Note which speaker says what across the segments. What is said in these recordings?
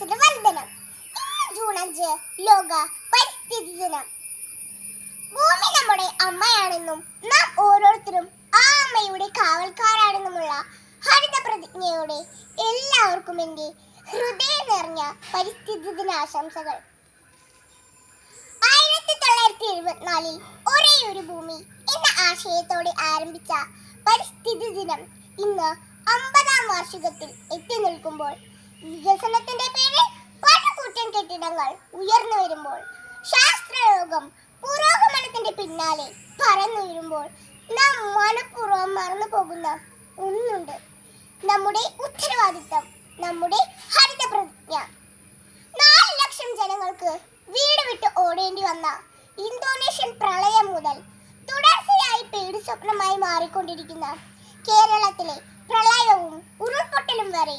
Speaker 1: വർധനം ഇന്ന് ജൂൺ അഞ്ച് ലോക പരിസ്ഥിതി ദിനം. ഭൂമി നമ്മുടെ അമ്മയാണെന്നും നാം ഓരോരുത്തരും ആ അമ്മയുടെ കാവൽക്കാരാണെന്നുമുള്ള ഹരിത പ്രതിജ്ഞയോടെ എല്ലാവർക്കും എന്റെ ഹൃദയം നിറഞ്ഞ പരിസ്ഥിതി ദിനാശംസകൾ. ആയിരത്തി തൊള്ളായിരത്തി എഴുപത്തിനാലിൽ ഒരേ ഒരു ഭൂമി എന്ന ആശയത്തോടെ ആരംഭിച്ച പരിസ്ഥിതി ദിനം ഇന്ന് അമ്പതാം വാർഷികത്തിൽ എത്തി നിൽക്കുമ്പോൾ വികസനത്തിന്റെ പേരിൽ ഉയർന്നു വരുമ്പോൾ ശാസ്ത്രലോകം പുരോഗമനത്തിന്റെ പിന്നാലെ പറന്നു വരുമ്പോൾ നാം മനഃപൂർവം മറന്നു പോകുന്ന ഒന്നുണ്ട്. നമ്മുടെ ഉത്തരവാദിത്തം നമ്മുടെ ഹരിത പ്രതിജ്ഞ. നാല് ലക്ഷം ജനങ്ങൾക്ക് വീട് വിട്ട് ഓടേണ്ടി വന്ന ഇന്തോനേഷ്യൻ പ്രളയം മുതൽ തുടർച്ചയായി പേടി സ്വപ്നമായി മാറിക്കൊണ്ടിരിക്കുന്ന കേരളത്തിലെ പ്രളയവും ഉരുൾപൊട്ടലും വരെ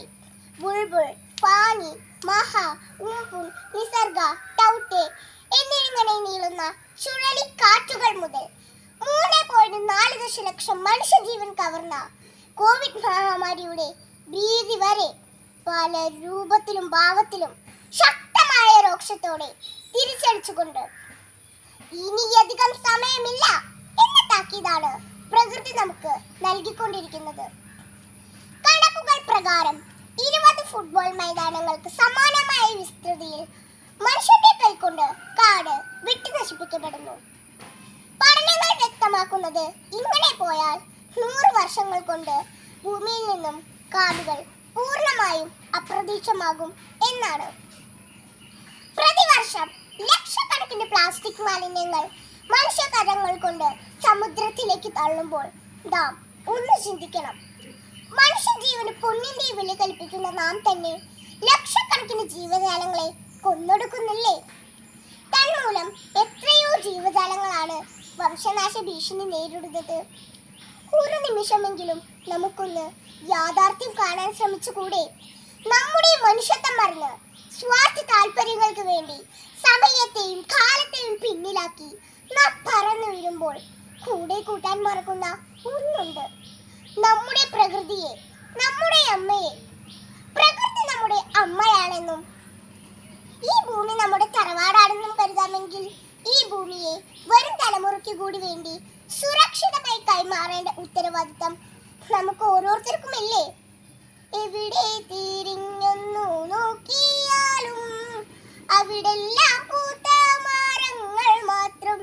Speaker 1: ബുൾബുൾ ഫാനി മഹ ഉംപുൻ നിസർഗ ടൗട്ടെ എന്നിങ്ങനെ നീളുന്ന ചുഴലിക്കാറ്റുകൾ മുതൽ മൂന്ന് പോയിന്റ് നാല് ദശലക്ഷം മനുഷ്യജീവൻ കവർന്ന കോവിഡ് മഹാമാരിയുടെ ഭീതി വരെ പല രൂപത്തിലും ഭാവത്തിലും ശക്തമായ രോക്ഷത്തോടെ തിരിച്ചടിച്ചുകൊണ്ട് ഇനിയധികം സമയമില്ല എന്ന താക്കീതാണ് പ്രകൃതി നമുക്ക് നൽകിക്കൊണ്ടിരിക്കുന്നത്. കണക്കുകൾ പ്രകാരം ഫുട്ബോൾ മൈതാനങ്ങൾക്ക് സമാനമായ വിസ്തൃതിയിൽ മനുഷ്യന്റെ കൈക്കൊണ്ട് കാട് വെട്ടി നശിപ്പിക്കപ്പെടുന്നു. പഠനങ്ങൾ വ്യക്തമാക്കുന്നത് ഇങ്ങനെ പോയാൽ നൂറ് വർഷങ്ങൾ കൊണ്ട് ഭൂമിയിൽ നിന്നും കാടുകൾ പൂർണമായും അപ്രതീക്ഷമാകും എന്നാണ്. പ്രതിവർഷം ലക്ഷക്കണക്കിന് പ്ലാസ്റ്റിക് മാലിന്യങ്ങൾ മനുഷ്യകരങ്ങൾ കൊണ്ട് സമുദ്രത്തിലേക്ക് തള്ളുമ്പോൾ നാം ഒന്ന് ചിന്തിക്കണം. മനുഷ്യജീവന് പൊന്നിന്റെ വില കൽപ്പിക്കുന്ന നാം തന്നെ ലക്ഷക്കണക്കിന് ജീവജാലങ്ങളെ കൊന്നൊടുക്കുന്നില്ലേ? തന്മൂലം എത്രയോ ജീവജാലങ്ങളാണ് വംശനാശ ഭീഷണി നേരിടുന്നത്. ഒരു നിമിഷമെങ്കിലും നമുക്കൊന്ന് യാഥാർത്ഥ്യം കാണാൻ ശ്രമിച്ചുകൂടെ? നമ്മുടെ മനുഷ്യത്വം മറന്ന് സ്വാർത്ഥ താല്പര്യങ്ങൾക്ക് വേണ്ടി സമയത്തെയും കാലത്തെയും പിന്നിലാക്കി നാം പറന്നു വീഴുമ്പോൾ കൂടെ കൂട്ടാൻ മറക്കുന്ന ഒന്നുണ്ട്. നമ്മുടെ പ്രകൃതിയെ നമ്മുടെ അമ്മയെ. പ്രകൃതി നമ്മുടെ അമ്മയാണെന്നും ഈ ഭൂമി നമ്മുടെ തറവാടാണെന്നും കരുതാമെങ്കിൽ ഈ ഭൂമിയെ വരും തലമുറയ്ക്ക് കൂടി വേണ്ടി സുരക്ഷിതമായി കൈമാറേണ്ട ഉത്തരവാദിത്തം നമുക്ക് ഓരോരുത്തർക്കുമില്ലേ? എവിടെ തിരിഞ്ഞൊന്നു നോക്കിയാലും അവിടെല്ലാം പൂത്ത മാത്രം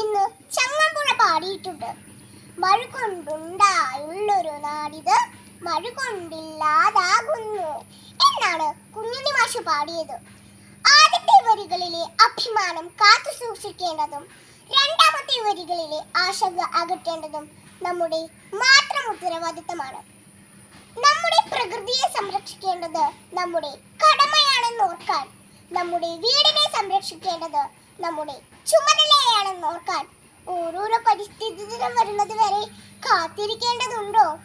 Speaker 1: എന്ന് ചങ്ങമ്പുഴ പാടിയിട്ടുണ്ട്. മഴ കൊണ്ടുണ്ടായുള്ളൊരു നാടിത് മഴ കൊണ്ടില്ലാതാകുന്നു എന്നാണ് കുഞ്ഞുണ്ണി മാഷ് പാടിയത്. ആദ്യത്തെ വരികളിലെ അഭിമാനം കാത്തു സൂക്ഷിക്കേണ്ടതും രണ്ടാമത്തെ വരികളിലെ ആശങ്ക അകറ്റേണ്ടതും നമ്മുടെ മാത്രം ഉത്തരവാദിത്തമാണ് നമ്മുടെ പ്രകൃതിയെ സംരക്ഷിക്കേണ്ടത് നമ്മുടെ കടമയാണെന്ന് ഓർക്കാൻ നമ്മുടെ വീടിനെ സംരക്ഷിക്കേണ്ടത് നമ്മുടെ ചുമതലയാണെന്ന് ഓർക്കാൻ ഓരോരോ പരിസ്ഥിതി ദിനം വരുന്നത് വരെ കാത്തിരിക്കേണ്ടതുണ്ടോ?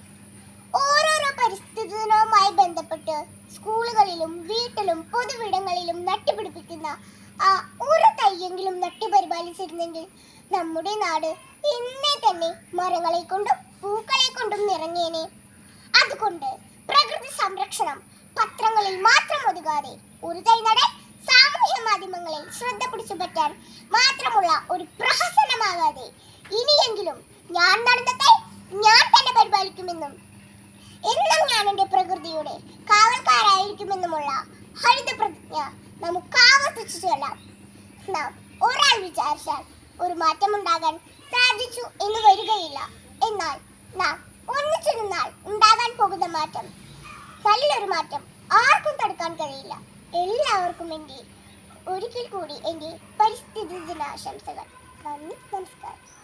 Speaker 1: ഓരോരോ പരിസ്ഥിതി ദിനവുമായി ബന്ധപ്പെട്ട് സ്കൂളുകളിലും വീട്ടിലും പൊതുവിടങ്ങളിലും നട്ടുപിടിപ്പിക്കുന്ന ആ ഒരു തയ്യെങ്കിലും നട്ടുപരിപാലിച്ചിരുന്നെങ്കിൽ നമ്മുടെ നാട് ഇന്നേ തന്നെ മരങ്ങളെ കൊണ്ടും പൂക്കളെ കൊണ്ടും നിറഞ്ഞേനെ. അതുകൊണ്ട് പ്രകൃതി സംരക്ഷണം പത്രങ്ങളിൽ മാത്രം ഒതുകാതെ ഒരു തൈ നടാൻ സാമൂഹ്യ മാധ്യമങ്ങളിൽ ശ്രദ്ധ പിടിച്ചു പറ്റാൻ മാത്രമുള്ള ഒരു പ്രഹസനമാകാതെ ഇനിയെങ്കിലും ഞാൻ നടന്നത്തെ ഞാൻ തന്നെ പരിപാലിക്കുമെന്നും എന്നും ഞാൻ എന്റെ പ്രകൃതിയുടെ കാവൽക്കാരായിരിക്കുമെന്നുമുള്ള ഹരിത പ്രതിജ്ഞ നമുക്ക് ആവർത്തിച്ചു ചൊല്ലാം. നാം ഒരാൾ വിചാരിച്ചാൽ ഒരു മാറ്റമുണ്ടാകാൻ സാധിച്ചു എന്ന് വരികയില്ല. എന്നാൽ നാം ഒന്നിച്ചു നിന്നാൽ ഉണ്ടാകാൻ പോകുന്ന മാറ്റം നല്ലൊരു മാറ്റം ആർക്കും തടുക്കാൻ കഴിയില്ല. എല്ലാവർക്കും എന്റെ ഒരിക്കൽ കൂടി എന്റെ പരിസ്ഥിതി ദിനാശംസകൾ. നന്ദി നമസ്കാരം.